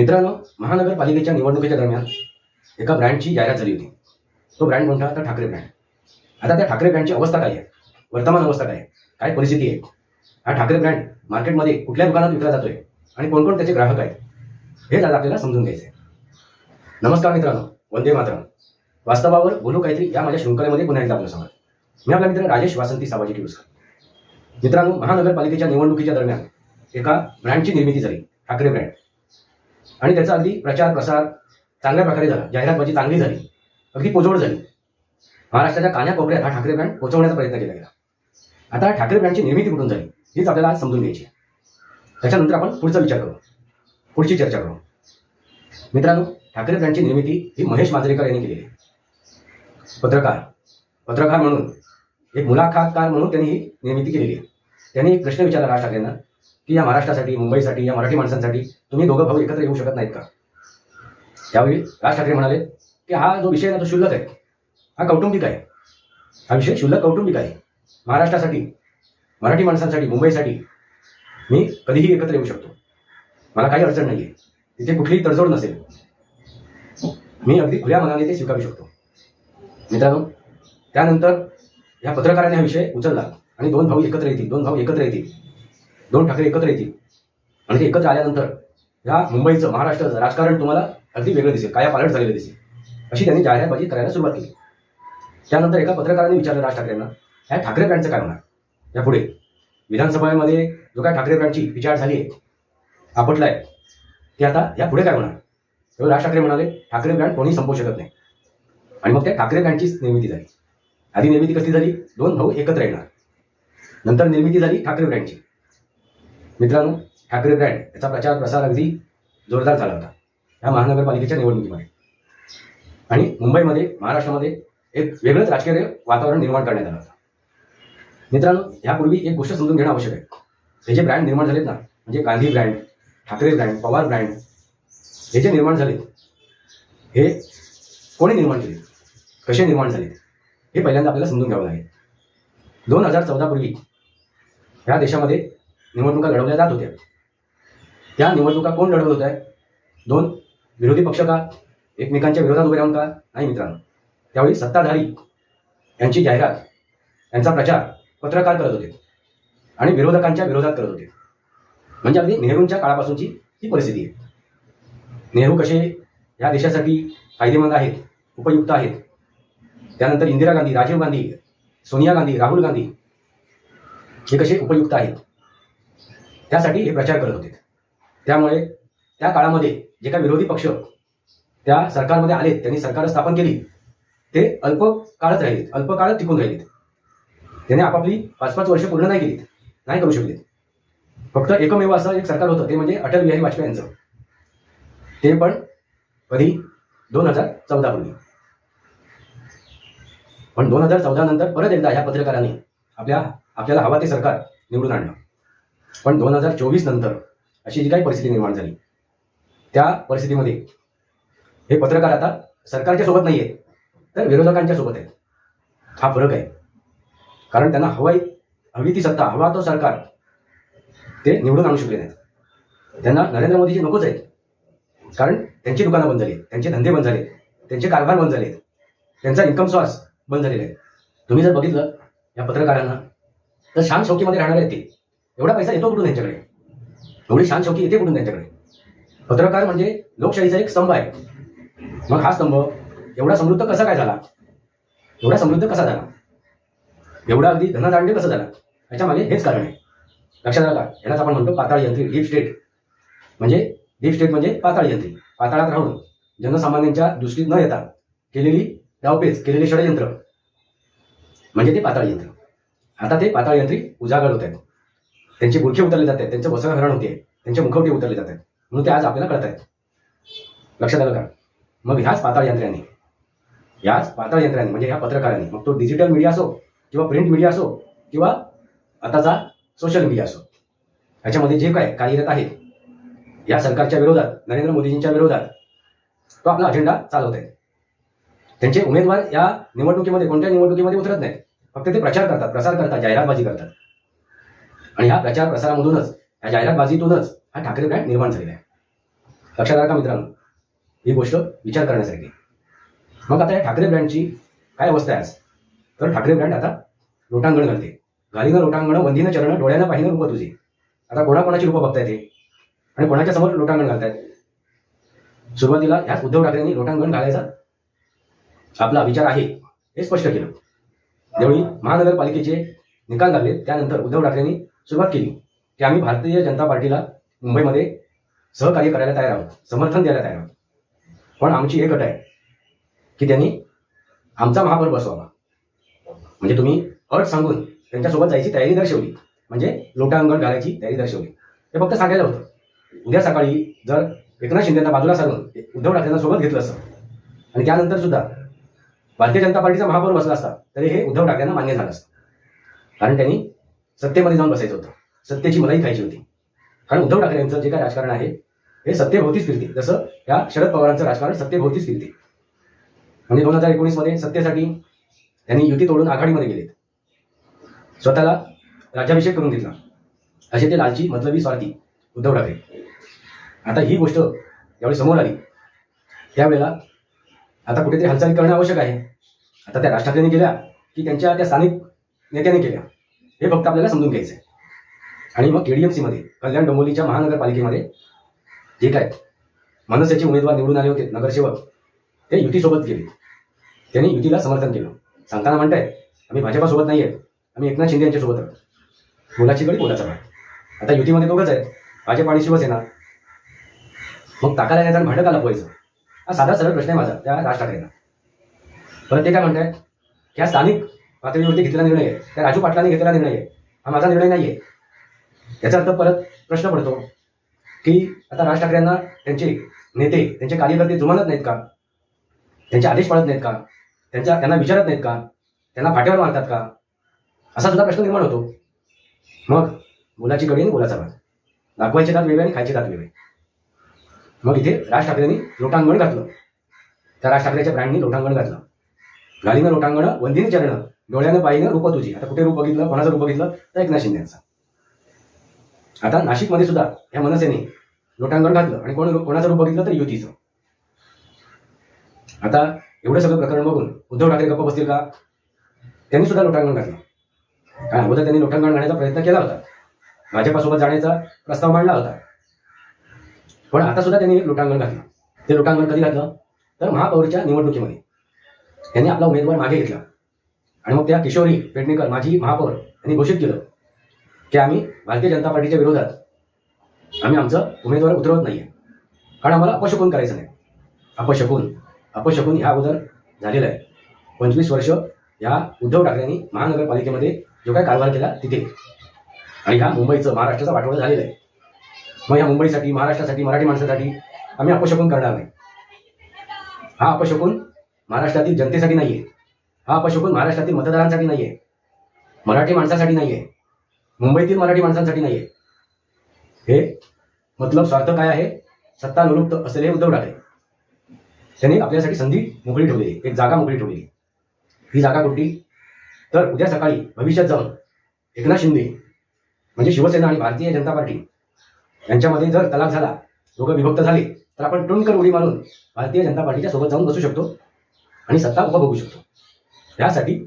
मित्रांनो महानगरपालिकेच्या निवडणुकीच्या दरम्यान एका ब्रँडची जाहिरात झाली होती. तो ब्रँड कोणता तर ठाकरे ब्रँड. आता त्या ठाकरे ब्रँडची अवस्था काय आहे? वर्तमान अवस्था काय आहे? काय परिस्थिती आहे? हा ठाकरे ब्रँड मार्केटमध्ये कुठल्या दुकानात विकला जातोय? आणि कोण कोण त्याचे ग्राहक आहेत? हे आज आपल्याला समजून घ्यायचं आहे नमस्कार मित्रांनो वंदे मातरम. वास्तवावर बोलू काहीतरी या माझ्या शृंखलेमध्ये पुन्हा एकदा आपलं स्वागत मी आपला मित्र राजेश वासंती सामाजिक दिवसकर मित्रांनो महानगरपालिकेच्या निवडणुकीच्या दरम्यान एका ब्रँडची निर्मिती झाली ठाकरे ब्रँड. आणि त्याचा अगदी प्रचार प्रसार चांगल्या प्रकारे झाला. जाहिरातबाजी चांगली झाली. अगदी पोचवड झाली. महाराष्ट्राच्या कान्याकोपऱ्यात हा ठाकरे ब्रँड पोहोचवण्याचा प्रयत्न केला गेला. आता ठाकरे ब्रँडची निर्मिती कुठून झाली हीच आपल्याला आज समजून घ्यायची आहे. त्याच्यानंतर आपण पुढचा विचार करू. पुढची चर्चा करू. मित्रांनो ठाकरे ब्रँडची निर्मिती ही महेश मांजरेकर यांनी केलेली आहे. पत्रकार. पत्रकार म्हणून एक मुलाखतकार म्हणून त्यांनी ही निर्मिती केलेली आहे. त्यांनी एक प्रश्न विचारला राज ठाकरेंना. की या महाराष्ट्रासाठी मुंबईसाठी या मराठी माणसांसाठी तुम्ही दोघं भाऊ एकत्र येऊ शकत नाहीत का? त्यावेळी राज ठाकरे म्हणाले की हा जो विषय ना तो शुल्लक आहे. हा कौटुंबिक आहे. हा विषय शुल्लक कौटुंबिक आहे. महाराष्ट्रासाठी मराठी माणसांसाठी मुंबईसाठी मी कधीही एकत्र येऊ शकतो. मला काही अडचण नाही आहे तिथे कुठलीही तडजोड नसेल. मी अगदी खुल्या मनाने ते स्वीकारू शकतो. मित्रांनो त्यानंतर या पत्रकाराने हा विषय उचलला आणि दोन भाऊ एकत्र येतील दोन भाऊ एकत्र येतील. दोन ठाकरे एकत्र येतील. आणि ते एकत्र आल्यानंतर ह्या मुंबईचं महाराष्ट्राचं राजकारण तुम्हाला अगदी वेगळं दिसेल. काया पालट झालेलं दिसेल. अशी त्यांनी जाहिरातबाजी करायला सुरुवात केली. त्यानंतर एका पत्रकाराने विचारलं राज ठाकरेंना ह्या ठाकरे ब्रँडचं काय होणार? यापुढे विधानसभेमध्ये जो काय ठाकरे ब्रँडची विचार झाली आहे आपटलाय ते आता या पुढे काय होणार? तेव्हा राज ठाकरे म्हणाले ठाकरे ब्रँड कोणी संपवू शकत नाही. आणि मग त्या ठाकरे ब्रँडचीच निर्मिती झाली. आधी निर्मिती कसली झाली? दोन भाऊ एकत्र येणार. नंतर निर्मिती झाली ठाकरे ब्रँडची. मित्रांनो ठाकरे ब्रँड याचा प्रचार प्रसार अगदी जोरदार झाला होता. या महानगरपालिकेच्या निवडणुकीमध्ये. आणि मुंबईमध्ये महाराष्ट्रामध्ये एक वेगळंच राजकीय वातावरण निर्माण करण्यात आलं होतं. मित्रांनो यापूर्वी एक गोष्ट समजून घेणं आवश्यक आहे. हे जे ब्रँड निर्माण झालेत ना म्हणजे Gandhi brand Thackeray brand Pawar brand हे जे निर्माण झाले हे कोणी निर्माण केले? कसे निर्माण झाले? हे पहिल्यांदा आपल्याला समजून घ्यावं लागेल. दोन हजार चौदापूर्वी ह्या देशामध्ये निवडणुका लढवल्या जात होत्या. त्या निवडणुका कोण लढवत होत्या? दोन विरोधी पक्ष का? एकमेकांच्या विरोधात उभे राहून का? नाही मित्रांनो. त्यावेळी सत्ताधारी यांची जाहिरात यांचा प्रचार पत्रकार करत होते आणि विरोधकांच्या विरोधात करत होते. म्हणजे अगदी नेहरूंच्या काळापासूनची ही परिस्थिती आहे. नेहरू कसे या देशासाठी फायदेमंद आहेत उपयुक्त आहेत? त्यानंतर इंदिरा गांधी राजीव गांधी सोनिया गांधी राहुल गांधी हे कसे उपयुक्त आहेत? त्यासाठी हे प्रचार करत होते. त्यामुळे त्या काळामध्ये जे काही विरोधी पक्ष त्या सरकारमध्ये आलेत त्यांनी सरकार स्थापन केली ते अल्प काळच राहिलेत अल्प काळात टिकून राहिलेत. त्याने आपापली पाच पाच वर्ष पूर्ण नाही केलीत नाही करू शकले फक्त एकमेव असं एक सरकार होतं ते म्हणजे अटल बिहारी वाजपेयी यांचं. ते पण कधी? दोन हजार चौदा पूर्वी. पण दोन हजार चौदा नंतर परत एकदा ह्या पत्रकारांनी आपल्या आपल्याला हवा ते सरकार निवडून आणलं. पण दोन हजार चोवीस नंतर अशी जी काही परिस्थिती निर्माण झाली त्या परिस्थितीमध्ये हे पत्रकार आता सरकारच्या सोबत नाही आहेत तर विरोधकांच्या सोबत आहेत. हा फरक आहे. कारण त्यांना हवाई हवी ती सत्ता हवा तो सरकार ते निवडून आणू शकले नाहीत. त्यांना नरेंद्र मोदीजी नकोच आहेत. कारण त्यांची दुकानं बंद झाली त्यांचे धंदे बंद झाले त्यांचे कारभार बंद झाले त्यांचा इन्कम सोर्स बंद झालेला आहे. तुम्ही जर बघितलं या पत्रकारांना तर शान शौकीमध्ये राहणार आहेत ते. एवढा पैसा येतो कुठून त्यांच्याकडे? एवढी शान शौकी येते कुठून त्यांच्याकडे? पत्रकार म्हणजे लोकशाहीचा एक स्तंभ आहे. मग हा स्तंभ एवढा समृद्ध कसा काय झाला? एवढा समृद्ध कसा झाला? एवढा अगदी धनदांडे कसं झाला? याच्यामागे हेच कारण आहे. लक्षात आलं का यालाच आपण म्हणतो पाताळ यंत्री डीप स्टेट. म्हणजे डीप स्टेट म्हणजे पाताळ यंत्री. पाताळात राहून जनसामान्यांच्या दृष्टीत न येता केलेली डावपेच केलेले षडयंत्र. म्हणजे ते पाताळ यंत्र. आता ते पाताळ यंत्री उजागर होत आहेत. त्यांचे बुरखे उतरले जात आहेत त्यांचं वस्त्रहरण होते त्यांचे मुखवटे उतरले जात आहेत म्हणून ते आज आपल्याला कळत आहेत लक्षात आलं का? मग ह्याच पाताळ यंत्र्यांनी याच पाताळ यंत्र्यांनी म्हणजे ह्या पत्रकारांनी मग तो डिजिटल मीडिया असो किंवा प्रिंट मीडिया असो किंवा आताचा सोशल मीडिया असो ह्याच्यामध्ये जे काय कार्यरत आहे या सरकारच्या विरोधात नरेंद्र मोदीजींच्या विरोधात तो आपला अजेंडा चालवत आहे त्यांचे उमेदवार या निवडणुकीमध्ये कोणत्या निवडणुकीमध्ये उतरत नाहीत. फक्त ते प्रचार करतात प्रसार करतात जाहिरातबाजी करतात. आणि ह्या प्रचार प्रसारामधूनच ह्या जाहिरातबाजीतूनच हा ठाकरे ब्रँड निर्माण झालेला आहे. लक्षात आला का मित्रांनो ही गोष्ट विचार करण्यासारखी मग आता या ठाकरे ब्रँडची काय अवस्था आहे तर ठाकरे ब्रँड आता लोटांगण घालते. घालीनं लोटांगण वंदीनं चरण डोळ्यानं पाहिनं रूप तुझी. आता कोणाकोणाची रूपं बघता येते आणि कोणाच्या समोर लोटांगण घालतायत? सुरुवातीला ह्याच उद्धव ठाकरेंनी लोटांगण घालायचा आपला विचार आहे हे स्पष्ट केलं. त्यावेळी महानगरपालिकेचे निकाल लागले त्यानंतर उद्धव ठाकरेंनी सुरुवात केली की आम्ही भारतीय जनता पार्टीला मुंबईमध्ये सहकार्य करायला तयार आहोत समर्थन द्यायला तयार आहोत. पण आमची एक अट आहे की त्यांनी आमचा महापौर बसवावा. म्हणजे तुम्ही अट सांगून त्यांच्यासोबत जायची तयारी दर्शवली. म्हणजे लोटांगण घालायची तयारी दर्शवली. हे फक्त सांगायला होतं. उद्या सकाळी जर एकनाथ शिंदेना बाजूला सारून उद्धव ठाकरेंना सोबत घेतलं असतं आणि त्यानंतर सुद्धा भारतीय जनता पार्टीचा महापौर बसला असता तरी हे उद्धव ठाकरेंना मान्य झालं असतं. कारण त्यांनी सत्तेमध्ये जाऊन बसायचं होतं. सत्तेची मलाई खायची होती. कारण उद्धव ठाकरे यांचं जे काय राजकारण आहे हे सत्तेभोवतीच फिरते. जसं या शरद पवारांचं राजकारण सत्तेभोवतीच फिरते. म्हणजे दोन हजार एकोणीसमध्ये सत्तेसाठी त्यांनी युती तोडून आघाडीमध्ये गेलेत. स्वतःला राज्याभिषेक करून घेतला. असे ते लालची मतलबी स्वार्थी उद्धव ठाकरे. आता ही गोष्ट ज्यावेळी समोर आली. त्यावेळेला आता कुठेतरी हालचाली करणं आवश्यक आहे. आता त्या राज ठाकरेंनी केल्या की त्यांच्या त्या स्थानिक नेत्याने केल्या. हे फक्त आपल्याला समजून घ्यायचं आहे आणि मग केडीएमसी मध्ये कल्याण डोंबोलीच्या महानगरपालिकेमध्ये जे काय मनसेचे उमेदवार निवडून आले होते नगरसेवक ते युतीसोबत गेले. त्यांनी युतीला समर्थन केलं. सांगताना म्हणताय आम्ही भाजपासोबत नाही आहेत आम्ही एकनाथ शिंदे यांच्यासोबत आहोत. मुलाची गडी बोलाचा भाग आता युतीमध्ये दोघंच आहेत भाजप आणि शिवसेना. मग टाकायला यायचा आणि आला का हा साधा सरळ प्रश्न आहे माझा त्या राज ठाकरेंना. परत ते काय म्हणतायत की हा स्थानिक पातळीवरती घेतलेला निर्णय आहे. त्या राजू पाटलांनी घेतलेला निर्णय आहे. हा माझा निर्णय नाही आहे. याचा अर्थ परत प्रश्न पडतो की आता राज ठाकरेंना त्यांचे नेते त्यांचे कार्यकर्ते जुमानत नाहीत का? त्यांचे आदेश पाळत नाहीत का? त्यांच्या त्यांना विचारत नाहीत का? त्यांना फाट्यावर मारतात का? असा सुद्धा प्रश्न निर्माण होतो. मग मुलाची कडी आणि मुलाचा भाग. दाखवायचे दात वेगळे आणि खायचे दात वेगळे. मग इथे राज ठाकरेंनी लोटांगण घातलं. त्या राज ठाकरेच्या ब्रँडनी लोटांगण घातलं. घालीनं लोटांगण वंदीने चरणं. डोळ्यानं पाहिलं रूप तुझी. आता कुठे रूप बघितलं? कोणाचं रूप बघितलं? तर एकनाथ शिंदेचं. आता नाशिकमध्ये सुद्धा या मनसेने लोटांगण घातलं आणि कोण कोणाचं रूप बघितलं तर युतीचं. आता एवढं सगळं प्रकरण बघून उद्धव ठाकरे गप्प बसतील का? त्यांनी सुद्धा लोटांगण घातलं. काय अगोदर त्यांनी लोटांगण घालण्याचा प्रयत्न केला होता. भाजपासोबत जाण्याचा प्रस्ताव मांडला होता. पण आता सुद्धा त्यांनी लोटांगण घातलं. ते लोटांगण कधी घातलं? तर महापौरच्या निवडणुकीमध्ये. त्यांनी आपला उमेदवार मागे घेतला. आणि मग त्या किशोरी पेडणेकर माजी महापौर यांनी घोषित केलं की आम्ही भारतीय जनता पार्टीच्या विरोधात आम्ही आमचं उमेदवार उतरवत नाहीये. कारण आम्हाला अपशकून करायचं नाही. अपशकून अपशकून ह्या अगोदर झालेलं आहे. पंचवीस वर्ष ह्या उद्धव ठाकरेंनी महानगरपालिकेमध्ये जो काय कारभार केला तिथे. आणि ह्या मुंबईचं महाराष्ट्राचा वाटोळा झालेला आहे. मग ह्या मुंबईसाठी महाराष्ट्रासाठी मराठी माणसासाठी आम्ही अपशकून करणार नाही. हा अपशकून महाराष्ट्रातील जनतेसाठी नाहीये. हा अपशकून महाराष्ट्रातील मतदारांसाठी नाहीये. मराठी माणसासाठी नाहीये. मुंबईतील मराठी माणसांसाठी नाहीये. हे मतलब स्वार्थ काय आहे? सत्ता निरुक्त असलेले उद्धव ठाकरे. त्यांनी आपल्यासाठी संधी मोकळी ठेवलेली एक जागा मोकळी ठेवलेली ही जागा कुठली तर उद्या सकाळी भविष्यात जाऊन एकनाथ शिंदे म्हणजे शिवसेना आणि भारतीय जनता पार्टी यांच्यामध्ये जर तलाक झाला दोघं विभक्त झाले तर आपण टुणकर उडी मारून भारतीय जनता पार्टीच्या सोबत जाऊन बसू शकतो आणि सत्ता उपभोगू शकतो. ह्यासाठी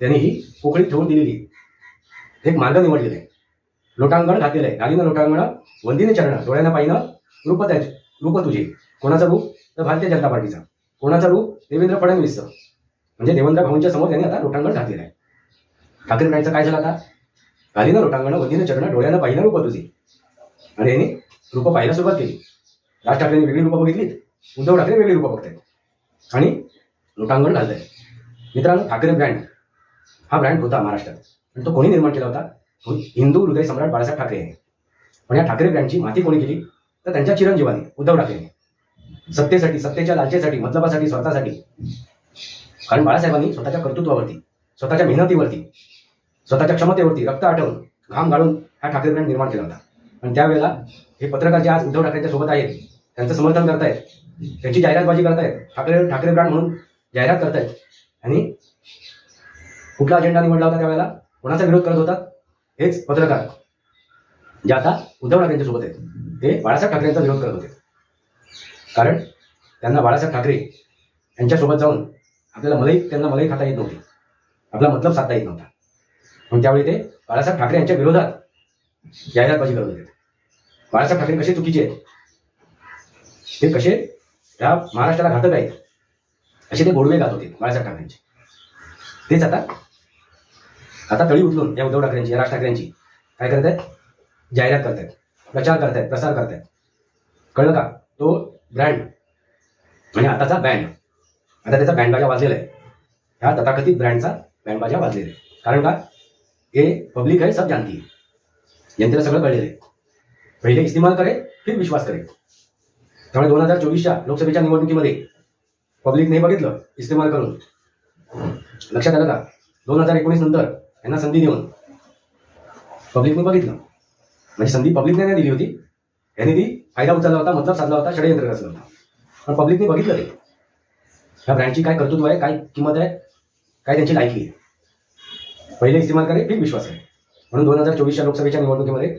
त्यांनी ही पोकळी ठेवून दिलेली. आहे एक मार्ग निवडलेला आहे. लोटांगण घातलेलं आहे. गालीनं लोटांगण वंदीने चरण डोळ्यानं पाहिनं रूप त्याचे रूप तुझे कोणाचं रूप? तर भारतीय जनता पार्टीचा. कोणाचं रूप? देवेंद्र फडणवीसचं. म्हणजे देवेंद्र भाऊंच्या समोर त्यांनी आता लोटांगण घातलेलं आहे. ठाकरे ब्रँडचं काय झालं आता? गालीनं लोटांगण वंदीनं चरण डोळ्यानं पाहिलं रूप तुझी आणि यांनी रूप पाहायला सुरुवात केली. राज ठाकरेंनी वेगळी रूपं बघितलीत. उद्धव ठाकरे वेगळी रूपं बघतायत. आणि लोटांगण घालताय मित्रांनो ठाकरे ब्रँड हा ब्रँड होता महाराष्ट्रात. आणि तो कोणी निर्माण केला होता? तो हिंदू हृदय सम्राट बाळासाहेब ठाकरे यांनी. पण या ठाकरे ब्रँडची माती कोणी केली? तर त्यांच्या चिरंजीवानी उद्धव ठाकरेंनी सत्तेसाठी सत्तेच्या लालचेसाठी मतलबासाठी स्वार्थासाठी. कारण बाळासाहेबांनी स्वतःच्या कर्तृत्वावरती स्वतःच्या मेहनतीवरती स्वतःच्या क्षमतेवरती रक्त आठवून घाम गाळून हा ठाकरे ब्रँड निर्माण केला होता. आणि त्यावेळेला हे पत्रकार जे आज उद्धव ठाकरेंच्या सोबत आहेत त्यांचं समर्थन करतायत त्यांची जाहिरातबाजी करतायत ठाकरे ठाकरे ब्रँड म्हणून जाहिरात करतायत आणि कुठला अजेंडा निवडला होता त्यावेळेला? कोणाचा विरोध करत होता? हेच पत्रकार. जे आता उद्धव ठाकरेंच्या सोबत आहेत. ते बाळासाहेब ठाकरेंचा विरोध करत होते. कारण त्यांना बाळासाहेब ठाकरे यांच्यासोबत जाऊन आपल्याला मलाही त्यांना मलाही खाता येत नव्हती. आपला मतलब साधता येत नव्हता. पण त्यावेळी ते बाळासाहेब ठाकरे यांच्या विरोधात जाहिरातबाजी करत होते. बाळासाहेब ठाकरे कसे चुकीचे आहेत? ते कसे त्या महाराष्ट्राला घातक आहेत? असे ते गोडवे गात होते बाळासाहेब ठाकरेंचे. तेच आता आता तळी उचलून या उद्धव ठाकरेंची या राज ठाकरेंची काय करत आहेत जाहिरात करतायत प्रचार करतायत प्रसार करतायत. कळलं का? तो ब्रँड आणि आताचा बँड आता त्याचा बँड बाजा वाजलेला आहे. ह्या तथाकथित ब्रँडचा बँड बाजा वाजलेला आहे. कारण का? हे पब्लिक आहे सब जानती है जनतेला सगळं कळलेलं आहे. पहिले इस्तेमाल करे फिर विश्वास करे. त्यामुळे दोन हजार चोवीसच्या लोकसभेच्या निवडणुकीमध्ये पब्लिकने बघितलं इस्तेमाल करून. लक्षात आलं का? दोन हजार एकोणीस नंतर यांना संधी देऊन पब्लिकने बघितलं. म्हणजे संधी पब्लिकने नाही दिली होती. यांनी ती फायदा उचलला होता मतलब साधला होता षडयंत्र रचला होता. पण पब्लिकने बघितलं ते. ह्या ब्रँडची काय कर्तृत्व आहे काय किंमत आहे काय त्यांची लायकी आहे. पहिले इस्तेमाल करे फिर विश्वास आहे म्हणून दोन हजार चोवीसच्या लोकसभेच्या निवडणुकीमध्ये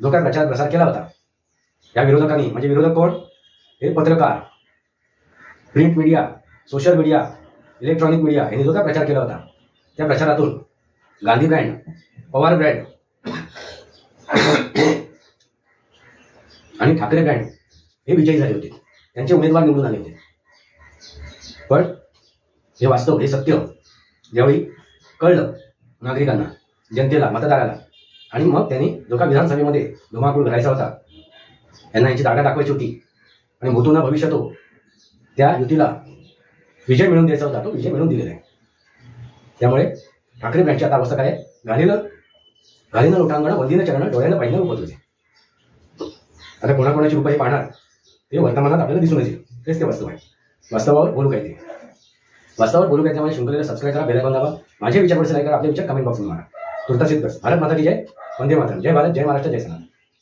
जो काय प्रचार प्रसार केला होता. या विरोधकांनी म्हणजे विरोधक कोण? हे पत्रकार print media social media electronic media यांनी जो काय प्रचार केला होता. त्या प्रचारातून गांधी ब्रँड पवार ब्रँड आणि ठाकरे ब्रँड हे विजयी झाले होते. त्यांचे उमेदवार निवडून आले होते. पण हे वास्तव हे सत्य ज्यावेळी कळलं नागरिकांना जनतेला मतदाराला आणि मग त्यांनी जो का विधानसभेमध्ये धुमाकूळ घालायचा होता. यांना यांची जागा दाखवायची होती. आणि मोतूना भविष्य तो त्या युतीला विजय मिळवून द्यायचा होता तो विजय मिळवून दिलेला आहे. त्यामुळे ठाकरे ब्रँडची आता अवस्था काय घालीनं घालीनं लोटांगण वंदीनं चरण डोळ्यानं पाहिलं उपत आता कोणाकोणाची रुपये पाहणार ते वर्तमानात आपल्याला दिसून येईल तेच ते वास्तव आहे. वास्तवावर बोलू काय ते? वास्तवावर बोलू काय त्यामुळे शृंखलेला सबस्क्राईब करा बेलायकॉन दाबा. माझे विचार लाईक करा आपले विचार कमेंट बॉक्समध्ये मारा. तुर्तास इतकंच भारत माता की जय. वंदे मातरम. जय भारत जय महाराष्ट्र जय सनातन.